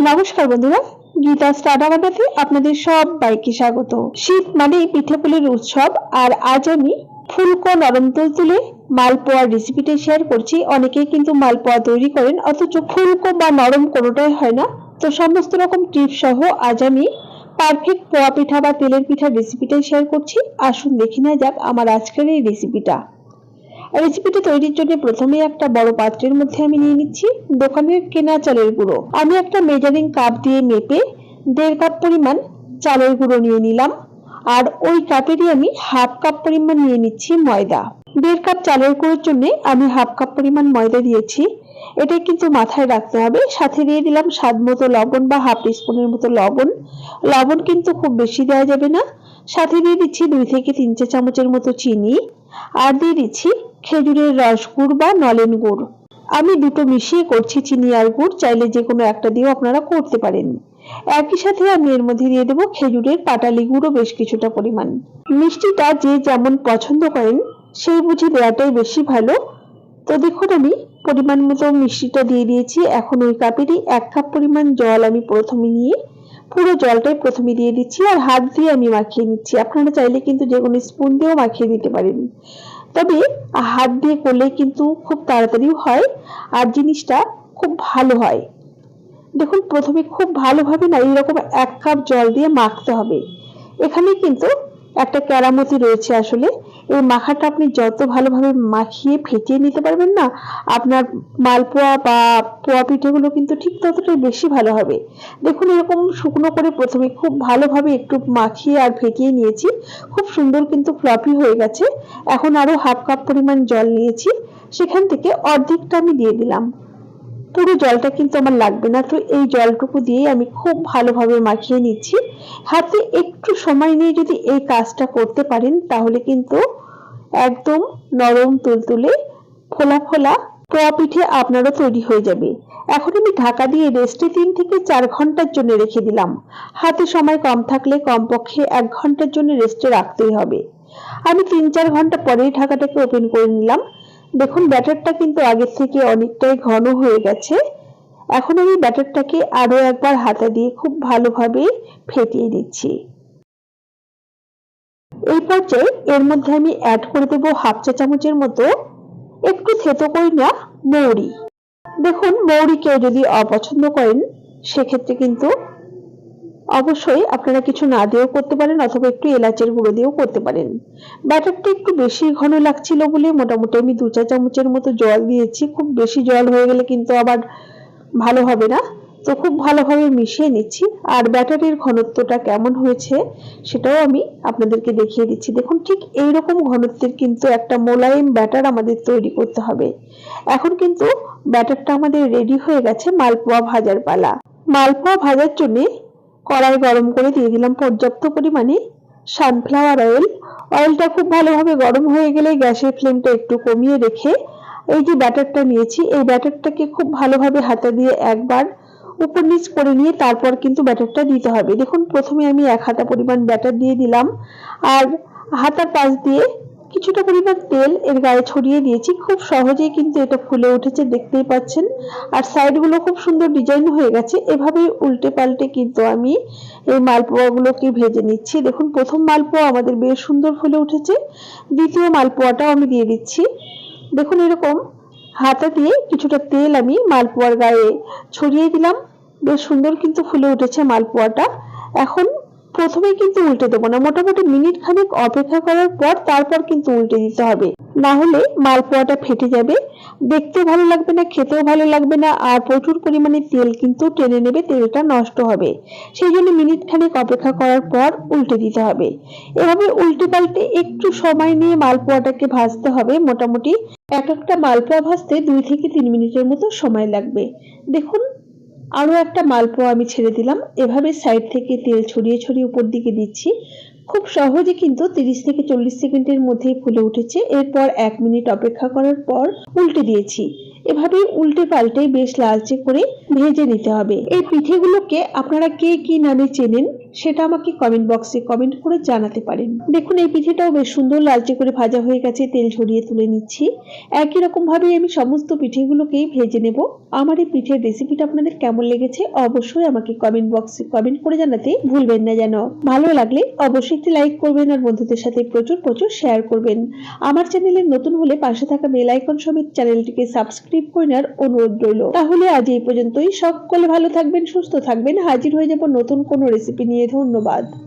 নমস্কার বন্ধুরা, গীতা স্টাডাবাদাতে আপনাদের সব বাইকে স্বাগত। শীত মানে পিঠেপুলির উৎসব, আর আজ আমি ফুলকো নরম তুলতুলে মালপোয়ার রেসিপিটা শেয়ার করছি। অনেকেই কিন্তু মালপোয়া তৈরি করেন, অথচ ফুলকো বা নরম কোনোটাই হয় না। তো সমস্ত রকম টিপ সহ আজ আমি পারফেক্ট পোয়া পিঠা বা তেলের পিঠার রেসিপিটাই শেয়ার করছি। আসুন দেখে নেওয়া যাক আমার আজকের এই রেসিপিটা রেসিপিটা তৈরির জন্য প্রথমে একটা বড় পাত্রের মধ্যে আমি নিয়ে নিচ্ছি। দোকানের কেনা চালের গুঁড়ো। আমি একটা মেজারিং কাপ দিয়ে মেপে দেড় কাপ পরিমাণ চালের গুঁড়ো নিয়ে নিলাম। আর ওই কাপেরই আমি হাফ কাপ পরিমাণ নিয়ে নিচ্ছি ময়দা। দেড় কাপ চালের গুঁড়োর জন্য আমি হাফ কাপ পরিমাণ ময়দা দিয়েছি। এটা কিন্তু মাথায় রাখতে হবে। সাথে দিয়ে দিলাম স্বাদ মতো লবণ বা হাফ স্পুনের মতো লবণ। লবণ কিন্তু খুব বেশি দেওয়া যাবে না। সাথে দিয়ে দিচ্ছি দুই থেকে তিন চা চামচের মতো চিনি। আর দিয়ে দিচ্ছি খেজুরের রস গুড় বা নলেন গুড়। আমি দুটো মিশিয়ে করছি চিনি আর গুড়, চাইলে যে কোনো একটা দিয়েও আপনারা করতে পারেন। একই সাথে আমি এর মধ্যে দিয়ে দেবো খেজুরের পাটালি গুঁড়ো বেশ কিছুটা পরিমাণ। মিষ্টিটা যে যেমন পছন্দ করেন, সেই বুঝে দেওয়াটাই বেশি ভালো। তো দেখুন আমি পরিমাণ মতো মিষ্টিটা দিয়ে দিয়েছি। এখন ওই কাপেরই এক কাপ পরিমাণ জল আমি প্রথমে নিয়ে, পুরো জলটাই প্রথমে দিয়ে দিচ্ছি আর হাত দিয়ে আমি মাখিয়ে নিচ্ছি। আপনারা চাইলে কিন্তু যে কোনো স্পুন দিয়েও মাখিয়ে দিতে পারেন। তবে হাত দিয়ে করলে কিন্তু খুব তাড়াতাড়িও হয় আর জিনিসটা খুব ভালো হয়। দেখুন, প্রথমে খুব ভালোভাবে না এইরকম এক কাপ জল দিয়ে মাখতে হবে। এখানে কিন্তু একটা কেরামতি রয়েছে আসলে। এই মাখাটা আপনি যত ভালোভাবে মাখিয়ে ফেটিয়ে নিতে পারবেন না, আপনার মালপোয়া বা পোয়া পিঠেগুলো কিন্তু ঠিক ততটাই বেশি ভালো হবে। দেখুন, এরকম শুকনো করে প্রথমে খুব ভালোভাবে একটু মাখিয়ে আর ফেটিয়ে নিয়েছি। খুব সুন্দর কিন্তু ফ্লপি হয়ে গেছে। এখন আরও হাফ কাপ পরিমাণ জল নিয়েছি। সেখান থেকে অর্ধেকটা আমি দিয়ে দিলাম। পুরো জলটা কিন্তু আমার লাগবে না। তো এই জলটুকু দিয়ে আমি খুব ভালোভাবে মাখিয়ে নিচ্ছি। হাতে একটু সময় নিয়ে যদি এই কাজটা করতে পারেন, তাহলে কিন্তু একদম নরম তুলতুলে, ফোলা ফোলা পোয়া পিঠে আপনারও তৈরি হয়ে যাবে। এখন আমি ঢাকা দিয়ে রেস্টে তিন থেকে চার ঘণ্টার জন্য রেখে দিলাম। হাতে সময় কম থাকলে কমপক্ষে এক ঘণ্টার জন্য রেস্টে রাখতেই হবে। আমি তিন চার ঘণ্টা পরেই ঢাকাটাকে ওপেন করে নিলাম। দেখুন, ব্যাটারটা কিন্তু আগের থেকে অনেকটাই ঘন হয়ে গেছে। এখন আমি ব্যাটারটাকে আরও একবার হাতা দিয়ে খুব ভালোভাবে ফেটিয়ে দিচ্ছি এই পর্যায়ে এর মধ্যে আমি অ্যাড করে দেবো হাফ চা চামচের মতো একটু থেতো করি না, মৌরি। দেখুন মৌরি কেউ যদি অপছন্দ করেন, সেক্ষেত্রে কিন্তু অবশ্যই আপনারা কিছু না দিয়েও করতে পারেন অথবা একটু এলাচের গুঁড়ো দিয়েও করতে পারেন। ব্যাটারটা একটু বেশি ঘন লাগছিল বলে মোটামুটি আমি দু চা চামচের মতো জল দিয়েছি। খুব বেশি জল হয়ে গেলে কিন্তু আবার ভালো হবে না। তো খুব ভালোভাবে মিশিয়ে নিচ্ছি। আর ব্যাটারির ঘনত্বটা কেমন হয়েছে সেটাও আমি আপনাদেরকে দেখিয়ে দিচ্ছি। দেখুন, ঠিক এই রকম ঘনত্বের কিন্তু একটা মোলায়েম ব্যাটার আমাদের তৈরি করতে হবে। এখন কিন্তু ব্যাটারটা আমাদের রেডি হয়ে গেছে মালপোয়া ভাজার পালা। মালপোয়া ভাজার জন্য কড়াই গরম করে দিয়ে দিলাম পর্যাপ্ত পরিমাণে সানফ্লাওয়ার অয়েল অয়েলটা খুব ভালোভাবে গরম হয়ে গেলে গ্যাসের ফ্লেমটা একটু কমিয়ে রেখে এই যে ব্যাটারটা নিয়েছি, এই ব্যাটারটাকে খুব ভালোভাবে হাতে দিয়ে একবার উপর নিচ করে নিয়ে তারপর কিন্তু ব্যাটারটা দিতে হবে। দেখুন, প্রথমে আমি এক হাতা পরিমাণ ব্যাটার দিয়ে দিলাম। আর হাতার পাশ দিয়ে কিছুটা পরিমাণ তেল এর গায়ে ছড়িয়ে দিয়েছি। খুব সহজেই কিন্তু এটা ফুলে উঠেছে, দেখতেই পাচ্ছেন। আর সাইডগুলো খুব সুন্দর ডিজাইন হয়ে গেছে। এভাবে উল্টে পাল্টে কিন্তু আমি এই মালপোয়াগুলোকে ভেজে নিচ্ছি। দেখুন, প্রথম মালপোয়া আমাদের বেশ সুন্দর ফুলে উঠেছে। দ্বিতীয় মালপোয়াটাও আমি দিয়ে দিচ্ছি। দেখুন, এরকম হাতা দিয়ে কিছুটা তেল আমি মালপোয়ার গায়ে ছড়িয়ে দিলাম। বেশ সুন্দর কিন্তু ফুলে উঠেছে মালপোয়াটা। এখন প্রথমে কিন্তু উল্টে দেবো না। মোটামুটি মিনিট খানেক অপেক্ষা করার পর তারপর কিন্তু উল্টে দিতে হবে। না হলে মালপোয়াটা ফেটে যাবে। দেখতে ভালো লাগবে না, খেতেও ভালো লাগবে না, আর প্রচুর পরিমাণে তেল কিন্তু টেনে নেবে, তেলটা নষ্ট হবে। সেই জন্য মিনিট খানেক অপেক্ষা করার পর উল্টে দিতে হবে। এভাবে উল্টে পাল্টে একটু সময় নিয়ে মালপোয়াটাকে ভাজতে হবে। মোটামুটি এক একটা মালপোয়া ভাজতে দুই থেকে তিন মিনিটের মতো সময় লাগবে। দেখুন আরও একটা মালপোয়া আমি ছেড়ে দিলাম। এভাবে সাইড থেকে তেল ছড়িয়ে ছড়িয়ে উপর দিকে দিচ্ছি। খুব সহজে কিন্তু তিরিশ থেকে চল্লিশ সেকেন্ডের মধ্যেই ফুলে উঠেছে। এরপর এক মিনিট অপেক্ষা করার পর উল্টে দিয়েছি। এভাবে উল্টে পাল্টে বেশ লালচে করে ভেজে নিতে হবে। এই পিঠেগুলোকে আপনারা কে কি নামে চেনেন? সেটা আমাকে কমেন্ট বক্সে কমেন্ট করে জানাতে পারেন। দেখুন, এই পিঠেটাও বেশ সুন্দর লালচে করে ভাজা হয়ে গেছে, তেল ঝরিয়ে তুলে নিচ্ছি। একই রকম ভাবে আমি সমস্ত পিঠেগুলোকেই ভেজে নেব। আমার এই পিঠের রেসিপিটা আপনাদের কেমন লেগেছে অবশ্যই আমাকে কমেন্ট বক্সে কমেন্ট করে জানাতে ভুলবেন না যেন। ভালো লাগলে অবশ্যই একটি লাইক করবেন আর বন্ধুদের সাথে প্রচুর প্রচুর শেয়ার করবেন। আমার চ্যানেলে নতুন হলে পাশে থাকা বেল আইকন সমেত চ্যানেলটিকে সাবস্ক্রাইব করে নেওয়ার অনুরোধ রইল। তাহলে আজ এই পর্যন্তই। সকলে ভালো থাকবেন, সুস্থ থাকবেন। হাজির হয়ে যাব নতুন কোনো রেসিপি নিয়ে। ধন্যবাদ।